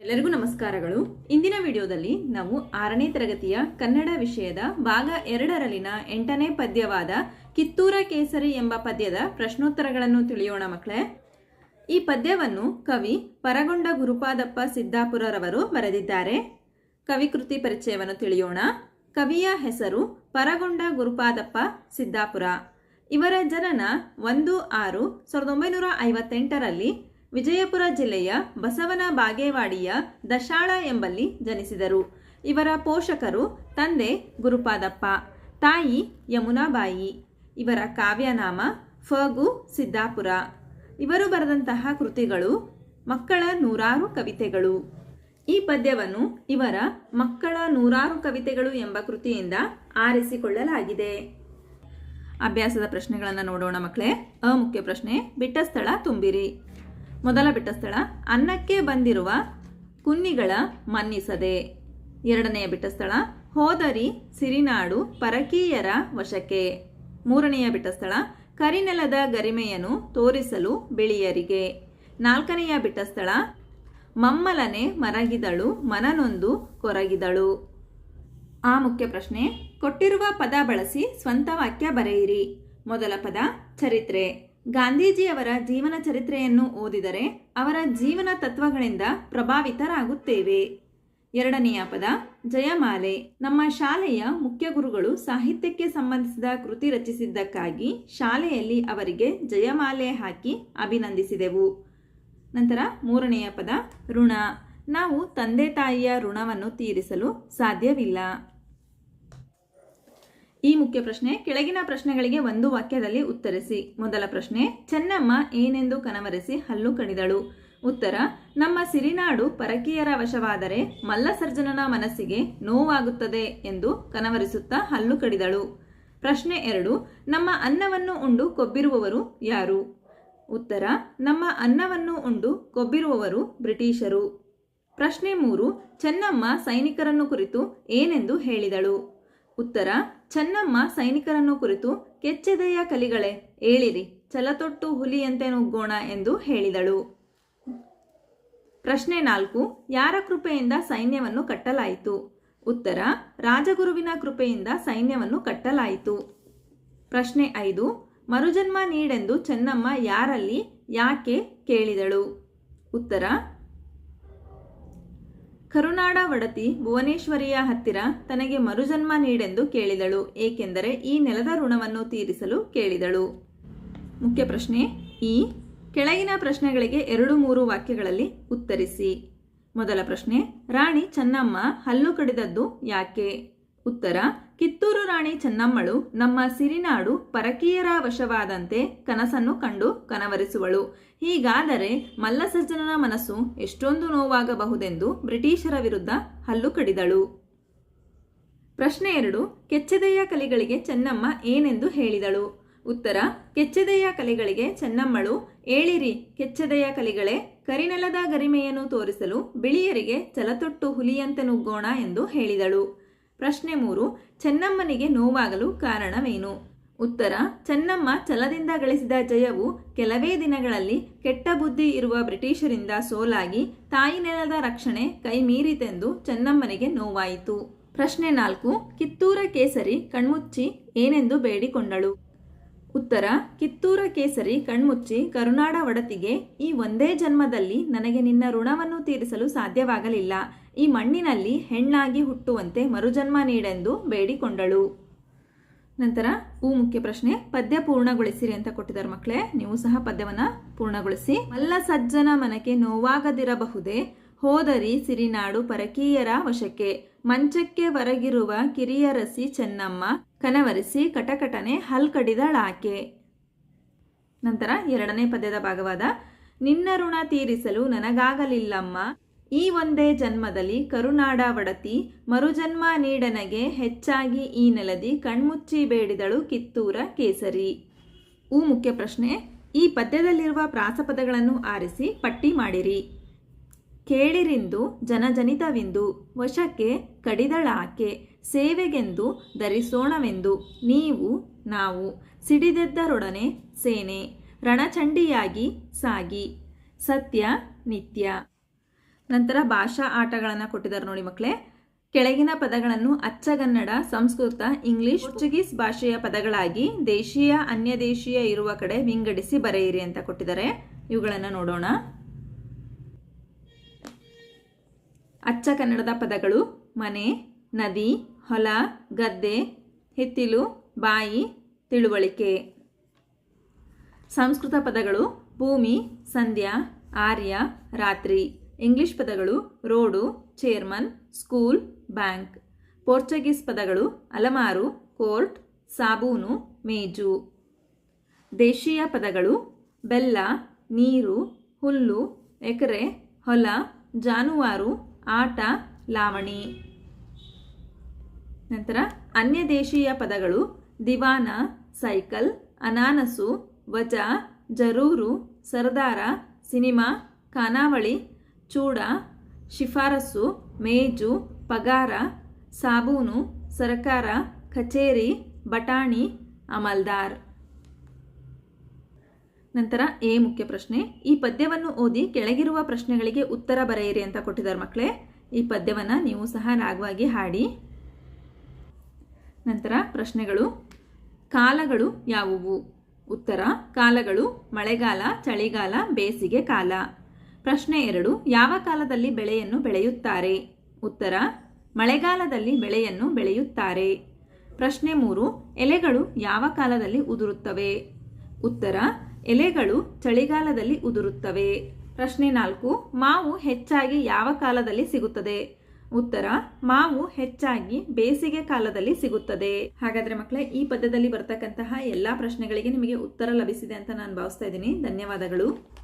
ಎಲ್ಲರಿಗೂ ನಮಸ್ಕಾರಗಳು. ಇಂದಿನ ವಿಡಿಯೋದಲ್ಲಿ ನಾವು ಆರನೇ ತರಗತಿಯ ಕನ್ನಡ ವಿಷಯದ ಭಾಗ ಎರಡರಲ್ಲಿನ ಎಂಟನೇ ಪದ್ಯವಾದ ಕಿತ್ತೂರ ಕೇಸರಿ ಎಂಬ ಪದ್ಯದ ಪ್ರಶ್ನೋತ್ತರಗಳನ್ನು ತಿಳಿಯೋಣ ಮಕ್ಕಳೇ. ಈ ಪದ್ಯವನ್ನು ಕವಿ ಪರಗೊಂಡ ಗುರುಪಾದಪ್ಪ ಸಿದ್ದಾಪುರರವರು ಬರೆದಿದ್ದಾರೆ. ಕವಿಕೃತಿ ಪರಿಚಯವನ್ನು ತಿಳಿಯೋಣ. ಕವಿಯ ಹೆಸರು ಪರಗೊಂಡ ಗುರುಪಾದಪ್ಪ ಸಿದ್ದಾಪುರ. ಇವರ ಜನನ ಒಂದು ಆರು ಸಾವಿರದ ಒಂಬೈನೂರ ಐವತ್ತೆಂಟರಲ್ಲಿ ವಿಜಯಪುರ ಜಿಲ್ಲೆಯ ಬಸವನ ಬಾಗೇವಾಡಿಯ ದಶಾಳ ಎಂಬಲ್ಲಿ ಜನಿಸಿದರು. ಇವರ ಪೋಷಕರು ತಂದೆ ಗುರುಪಾದಪ್ಪ, ತಾಯಿ ಯಮುನಾಬಾಯಿ, ಇವರ ಕಾವ್ಯನಾಮ ಫಗು ಸಿದ್ದಾಪುರ. ಇವರು ಬರೆದಂತಹ ಕೃತಿಗಳು ಮಕ್ಕಳ ನೂರಾರು ಕವಿತೆಗಳು. ಈ ಪದ್ಯವನ್ನು ಇವರ ಮಕ್ಕಳ ನೂರಾರು ಕವಿತೆಗಳು ಎಂಬ ಕೃತಿಯಿಂದ ಆರಿಸಿಕೊಳ್ಳಲಾಗಿದೆ. ಅಭ್ಯಾಸದ ಪ್ರಶ್ನೆಗಳನ್ನು ನೋಡೋಣ ಮಕ್ಕಳೇ. ಅ ಮುಖ್ಯ ಪ್ರಶ್ನೆ ಬಿಟ್ಟ ಸ್ಥಳ ತುಂಬಿರಿ. ಮೊದಲ ಬಿಟ್ಟ ಸ್ಥಳ. ಅನ್ನಕ್ಕೆ ಬಂದಿರುವ ಕುನ್ನಿಗಳ ಮನ್ನಿಸದೆ. ಎರಡನೆಯ ಬಿಟ್ಟ ಸ್ಥಳ. ಹೋದರಿ ಸಿರಿನಾಡು ಪರಕೀಯರ ವಶಕ್ಕೆ. ಮೂರನೆಯ ಬಿಟ್ಟ ಸ್ಥಳ. ಕರಿನೆಲದ ಗರಿಮೆಯನ್ನು ತೋರಿಸಲು ಬಿಳಿಯರಿಗೆ. ನಾಲ್ಕನೆಯ ಬಿಟ್ಟ ಸ್ಥಳ. ಮಮ್ಮಲನೆ ಮರಗಿದಳು, ಮನನೊಂದು ಕೊರಗಿದಳು. ಆ ಮುಖ್ಯ ಪ್ರಶ್ನೆ. ಕೊಟ್ಟಿರುವ ಪದ ಬಳಸಿ ಸ್ವಂತ ವಾಕ್ಯ ಬರೆಯಿರಿ. ಮೊದಲ ಪದ, ಚರಿತ್ರೆ. ಗಾಂಧೀಜಿಯವರ ಜೀವನ ಚರಿತ್ರೆಯನ್ನು ಓದಿದರೆ ಅವರ ಜೀವನ ತತ್ವಗಳಿಂದ ಪ್ರಭಾವಿತರಾಗುತ್ತೇವೆ. ಎರಡನೆಯ ಪದ, ಜಯಮಾಲೆ. ನಮ್ಮ ಶಾಲೆಯ ಮುಖ್ಯ ಗುರುಗಳು ಸಾಹಿತ್ಯಕ್ಕೆ ಸಂಬಂಧಿಸಿದ ಕೃತಿ ರಚಿಸಿದ್ದಕ್ಕಾಗಿ ಶಾಲೆಯಲ್ಲಿ ಅವರಿಗೆ ಜಯಮಾಲೆ ಹಾಕಿ ಅಭಿನಂದಿಸಿದೆವು. ನಂತರ ಮೂರನೆಯ ಪದ, ಋಣ. ನಾವು ತಂದೆ ತಾಯಿಯ ಋಣವನ್ನು ತೀರಿಸಲು ಸಾಧ್ಯವಿಲ್ಲ. ಈ ಮುಖ್ಯ ಪ್ರಶ್ನೆ, ಕೆಳಗಿನ ಪ್ರಶ್ನೆಗಳಿಗೆ ಒಂದು ವಾಕ್ಯದಲ್ಲಿ ಉತ್ತರಿಸಿ. ಮೊದಲ ಪ್ರಶ್ನೆ, ಚೆನ್ನಮ್ಮ ಏನೆಂದು ಕನವರಿಸಿ ಹಲ್ಲು ಕಡಿದಳು ಉತ್ತರ, ನಮ್ಮ ಸಿರಿನಾಡು ಪರಕೀಯರ ವಶವಾದರೆ ಮಲ್ಲಸರ್ಜನನ ಮನಸ್ಸಿಗೆ ನೋವಾಗುತ್ತದೆ ಎಂದು ಕನವರಿಸುತ್ತಾ ಹಲ್ಲು ಕಡಿದಳು ಪ್ರಶ್ನೆ ಎರಡು, ನಮ್ಮ ಅನ್ನವನ್ನು ಉಂಡು ಕೊಬ್ಬಿರುವವರು ಯಾರು? ಉತ್ತರ, ನಮ್ಮ ಅನ್ನವನ್ನು ಉಂಡು ಕೊಬ್ಬಿರುವವರು ಬ್ರಿಟಿಷರು. ಪ್ರಶ್ನೆ ಮೂರು, ಚೆನ್ನಮ್ಮ ಸೈನಿಕರನ್ನು ಕುರಿತು ಏನೆಂದು ಹೇಳಿದಳು? ಉತ್ತರ ಚೆನ್ನಮ್ಮ ಸೈನಿಕರನ್ನು ಕುರಿತು ಕೆಚ್ಚೆದೆಯ ಕಲಿಗಳೇ, ಏಳಿರಿ ಚಲತೊಟ್ಟು ಹುಲಿಯಂತೆ ನುಗ್ಗೋಣ ಎಂದು ಹೇಳಿದಳು. ಪ್ರಶ್ನೆ ನಾಲ್ಕು, ಯಾರ ಕೃಪೆಯಿಂದ ಸೈನ್ಯವನ್ನು ಕಟ್ಟಲಾಯಿತು? ಉತ್ತರ, ರಾಜಗುರುವಿನ ಕೃಪೆಯಿಂದ ಸೈನ್ಯವನ್ನು ಕಟ್ಟಲಾಯಿತು. ಪ್ರಶ್ನೆ ಐದು, ಮರುಜನ್ಮ ನೀಡೆಂದು ಚೆನ್ನಮ್ಮ ಯಾರಲ್ಲಿ, ಯಾಕೆ ಕೇಳಿದಳು? ಉತ್ತರ ಕರುನಾಡ ಒಡತಿ ಭುವನೇಶ್ವರಿಯ ಹತ್ತಿರ ತನಗೆ ಮರುಜನ್ಮ ನೀಡೆಂದು ಕೇಳಿದಳು, ಏಕೆಂದರೆ ಈ ನೆಲದ ಋಣವನ್ನು ತೀರಿಸಲು ಕೇಳಿದಳು. ಮುಖ್ಯ ಪ್ರಶ್ನೆ, ಈ ಕೆಳಗಿನ ಪ್ರಶ್ನೆಗಳಿಗೆ ಎರಡು ಮೂರು ವಾಕ್ಯಗಳಲ್ಲಿ ಉತ್ತರಿಸಿ. ಮೊದಲ ಪ್ರಶ್ನೆ, ರಾಣಿ ಚೆನ್ನಮ್ಮ ಹಲ್ಲು ಕಡಿದದ್ದು ಯಾಕೆ? ಉತ್ತರ, ಕಿತ್ತೂರು ರಾಣಿ ಚೆನ್ನಮ್ಮಳು ನಮ್ಮ ಸಿರಿನಾಡು ಪರಕೀಯರ ವಶವಾದಂತೆ ಕನಸನ್ನು ಕಂಡು ಕನವರಿಸುವಳು. ಹೀಗಾದರೆ ಮಲ್ಲಸಜ್ಜನನ ಮನಸ್ಸು ಎಷ್ಟೊಂದು ನೋವಾಗಬಹುದೆಂದು ಬ್ರಿಟಿಷರ ವಿರುದ್ಧ ಹಲ್ಲು ಕಡಿದಳು. ಪ್ರಶ್ನೆ ಎರಡು, ಕೆಚ್ಚೆದೆಯ ಕಲಿಗಳಿಗೆ ಚೆನ್ನಮ್ಮ ಏನೆಂದು ಹೇಳಿದಳು? ಉತ್ತರ, ಕೆಚ್ಚೆದೆಯ ಕಲಿಗಳಿಗೆ ಚೆನ್ನಮ್ಮಳು ಏಳಿರಿ, ಕೆಚ್ಚೆದೆಯ ಕಲಿಗಳೇ ಕರಿನೆಲದ ಗರಿಮೆಯನ್ನು ತೋರಿಸಲು ಬಿಳಿಯರಿಗೆ ಚಲತೊಟ್ಟು ಹುಲಿಯಂತೆ ನುಗ್ಗೋಣ ಎಂದು ಹೇಳಿದಳು. ಪ್ರಶ್ನೆ ಮೂರು, ಚೆನ್ನಮ್ಮನಿಗೆ ನೋವಾಗಲು ಕಾರಣವೇನು? ಉತ್ತರ, ಚೆನ್ನಮ್ಮ ಛಲದಿಂದ ಗಳಿಸಿದ ಜಯವು ಕೆಲವೇ ದಿನಗಳಲ್ಲಿ ಕೆಟ್ಟ ಬುದ್ಧಿ ಇರುವ ಬ್ರಿಟಿಷರಿಂದ ಸೋಲಾಗಿ ತಾಯಿ ನೆಲದ ರಕ್ಷಣೆ ಕೈಮೀರಿತೆಂದು ಚೆನ್ನಮ್ಮನಿಗೆ ನೋವಾಯಿತು. ಪ್ರಶ್ನೆ ನಾಲ್ಕು, ಕಿತ್ತೂರ ಕೇಸರಿ ಕಣ್ಮುಚ್ಚಿ ಏನೆಂದು ಬೇಡಿಕೊಂಡಳು? ಉತ್ತರ, ಕಿತ್ತೂರ ಕೇಸರಿ ಕಣ್ಮುಚ್ಚಿ ಕರುನಾಡ ಒಡತಿಗೆ ಈ ಒಂದೇ ಜನ್ಮದಲ್ಲಿ ನನಗೆ ನಿನ್ನ ಋಣವನ್ನು ತೀರಿಸಲು ಸಾಧ್ಯವಾಗಲಿಲ್ಲ. ಈ ಮಣ್ಣಿನಲ್ಲಿ ಹೆಣ್ಣಾಗಿ ಹುಟ್ಟುವಂತೆ ಮರುಜನ್ಮ ನೀಡೆಂದು ಬೇಡಿಕೊಂಡಳು. ನಂತರ ಹೂ ಮುಖ್ಯ ಪ್ರಶ್ನೆ, ಪದ್ಯ ಪೂರ್ಣಗೊಳಿಸಿರಿ ಅಂತ ಕೊಟ್ಟಿದ್ದಾರೆ ಮಕ್ಕಳೇ. ನೀವು ಸಹ ಪದ್ಯವನ್ನ ಪೂರ್ಣಗೊಳಿಸಿ. ಮಲ್ಲ ಸಜ್ಜನ ಮನಕ್ಕೆ ನೋವಾಗದಿರಬಹುದೇ? ಹೋದರಿ ಸಿರಿನಾಡು ಪರಕೀಯರ ವಶಕ್ಕೆ. ಮಂಚಕ್ಕೆ ಹೊರಗಿರುವ ಕಿರಿಯರಸಿ ಚೆನ್ನಮ್ಮ, ಕನವರಿಸಿ ಕಟಕಟನೆ ಹಲ್ ಕಡಿದಳಾಕೆ ನಂತರ ಎರಡನೇ ಪದ್ಯದ ಭಾಗವಾದ, ನಿನ್ನ ಋಣ ತೀರಿಸಲು ನನಗಾಗಲಿಲ್ಲಮ್ಮ ಈ ಒಂದೇ ಜನ್ಮದಲ್ಲಿ ಕರುನಾಡ ಒಡತಿ ಮರುಜನ್ಮ ನೀಡನಗೆ ಹೆಚ್ಚಾಗಿ ಈ ನೆಲದಿ ಕಣ್ಮುಚ್ಚಿ ಬೇಡಿದಳು ಕಿತ್ತೂರ ಕೇಸರಿ. ಊ ಮುಖ್ಯ ಪ್ರಶ್ನೆ, ಈ ಪದ್ಯದಲ್ಲಿರುವ ಪ್ರಾಸಪದಗಳನ್ನು ಆರಿಸಿ ಪಟ್ಟಿ ಮಾಡಿರಿ. ಕೇಳಿರಿಂದು ಜನಜನಿತವೆಂದು, ವಶಕ್ಕೆ ಕಡಿದಳಾಕೆ, ಸೇವೆಗೆಂದು ಧರಿಸೋಣವೆಂದು, ನೀವು, ನಾವು, ಸಿಡಿದೆದ್ದರೊಡನೆ ಸೇನೆ, ರಣಚಂಡಿಯಾಗಿ ಸಾಗಿ, ಸತ್ಯ, ನಿತ್ಯ. ನಂತರ ಭಾಷಾ ಆಟಗಳನ್ನು ಕೊಟ್ಟಿದ್ದಾರೆ ನೋಡಿ ಮಕ್ಕಳೇ ಕೆಳಗಿನ ಪದಗಳನ್ನು ಅಚ್ಚಗನ್ನಡ ಸಂಸ್ಕೃತ, ಇಂಗ್ಲಿಷ್, ಪೋರ್ಚುಗೀಸ್ ಭಾಷೆಯ ಪದಗಳಾಗಿ ದೇಶೀಯ ಅನ್ಯ ದೇಶೀಯ ಇರುವ ಕಡೆ ವಿಂಗಡಿಸಿ ಬರೆಯಿರಿ ಅಂತ ಕೊಟ್ಟಿದ್ದಾರೆ. ಇವುಗಳನ್ನು ನೋಡೋಣ. ಅಚ್ಚ ಕನ್ನಡದ ಪದಗಳು ಮನೆ, ನದಿ, ಹೊಲ, ಗದ್ದೆ, ಹಿತ್ತಿಲು, ಬಾಯಿ, ತಿಳುವಳಿಕೆ. ಸಂಸ್ಕೃತ ಪದಗಳು ಭೂಮಿ, ಸಂಧ್ಯಾ, ಆರ್ಯ, ರಾತ್ರಿ. ಇಂಗ್ಲಿಷ್ ಪದಗಳು road, chairman, school, bank. Portuguese ಪದಗಳು ಅಲಮಾರು, ಕೋರ್ಟ್, ಸಾಬೂನು, ಮೇಜು. ದೇಶೀಯ ಪದಗಳು ಬೆಲ್ಲ, ನೀರು, ಹುಲ್ಲು, ಎಕರೆ, ಹೊಲ, ಜಾನುವಾರು, ಆಟ, ಲಾವಣಿ. ನಂತರ ಅನ್ಯ ದೇಶೀಯ ಪದಗಳು ದಿವಾನ, ಸೈಕಲ್, ಅನಾನಸು, ವಜಾ, ಜರೂರು, ಸರದಾರ, ಸಿನಿಮಾ ಖಾನಾವಳಿ ಚೂಡ, ಶಿಫಾರಸು, ಮೇಜು, ಪಗಾರ, ಸಾಬೂನು, ಸರಕಾರ, ಕಚೇರಿ, ಬಟಾಣಿ, ಅಮಲ್ದಾರ್. ನಂತರ ಎ ಮುಖ್ಯ ಪ್ರಶ್ನೆ. ಈ ಪದ್ಯವನ್ನು ಓದಿ ಕೆಳಗಿರುವ ಪ್ರಶ್ನೆಗಳಿಗೆ ಉತ್ತರ ಬರೆಯಿರಿ ಅಂತ ಕೊಟ್ಟಿದ್ದಾರೆ ಮಕ್ಕಳೇ. ಈ ಪದ್ಯವನ್ನು ನೀವು ಸಹ ರಾಗವಾಗಿ ಹಾಡಿ. ನಂತರ ಪ್ರಶ್ನೆಗಳು. ಕಾಲಗಳು ಯಾವುವು? ಉತ್ತರ, ಕಾಲಗಳು ಮಳೆಗಾಲ, ಚಳಿಗಾಲ, ಬೇಸಿಗೆ ಕಾಲ. ಪ್ರಶ್ನೆ ಎರಡು, ಯಾವ ಕಾಲದಲ್ಲಿ ಬೆಳೆಯನ್ನು ಬೆಳೆಯುತ್ತಾರೆ? ಉತ್ತರ, ಮಳೆಗಾಲದಲ್ಲಿ ಬೆಳೆಯನ್ನು ಬೆಳೆಯುತ್ತಾರೆ. ಪ್ರಶ್ನೆ ಮೂರು, ಎಲೆಗಳು ಯಾವ ಕಾಲದಲ್ಲಿ ಉದುರುತ್ತವೆ? ಉತ್ತರ, ಎಲೆಗಳು ಚಳಿಗಾಲದಲ್ಲಿ ಉದುರುತ್ತವೆ. ಪ್ರಶ್ನೆ ನಾಲ್ಕು, ಮಾವು ಹೆಚ್ಚಾಗಿ ಯಾವ ಕಾಲದಲ್ಲಿ ಸಿಗುತ್ತದೆ? ಉತ್ತರ, ಮಾವು ಹೆಚ್ಚಾಗಿ ಬೇಸಿಗೆ ಕಾಲದಲ್ಲಿ ಸಿಗುತ್ತದೆ. ಹಾಗಾದ್ರೆ ಮಕ್ಕಳೇ, ಈ ಪದ್ಯದಲ್ಲಿ ಬರ್ತಕ್ಕಂತಹ ಎಲ್ಲಾ ಪ್ರಶ್ನೆಗಳಿಗೆ ನಿಮಗೆ ಉತ್ತರ ಲಭಿಸಿದೆ ಅಂತ ನಾನು ಭಾವಿಸ್ತಾ ಇದ್ದೀನಿ. ಧನ್ಯವಾದಗಳು.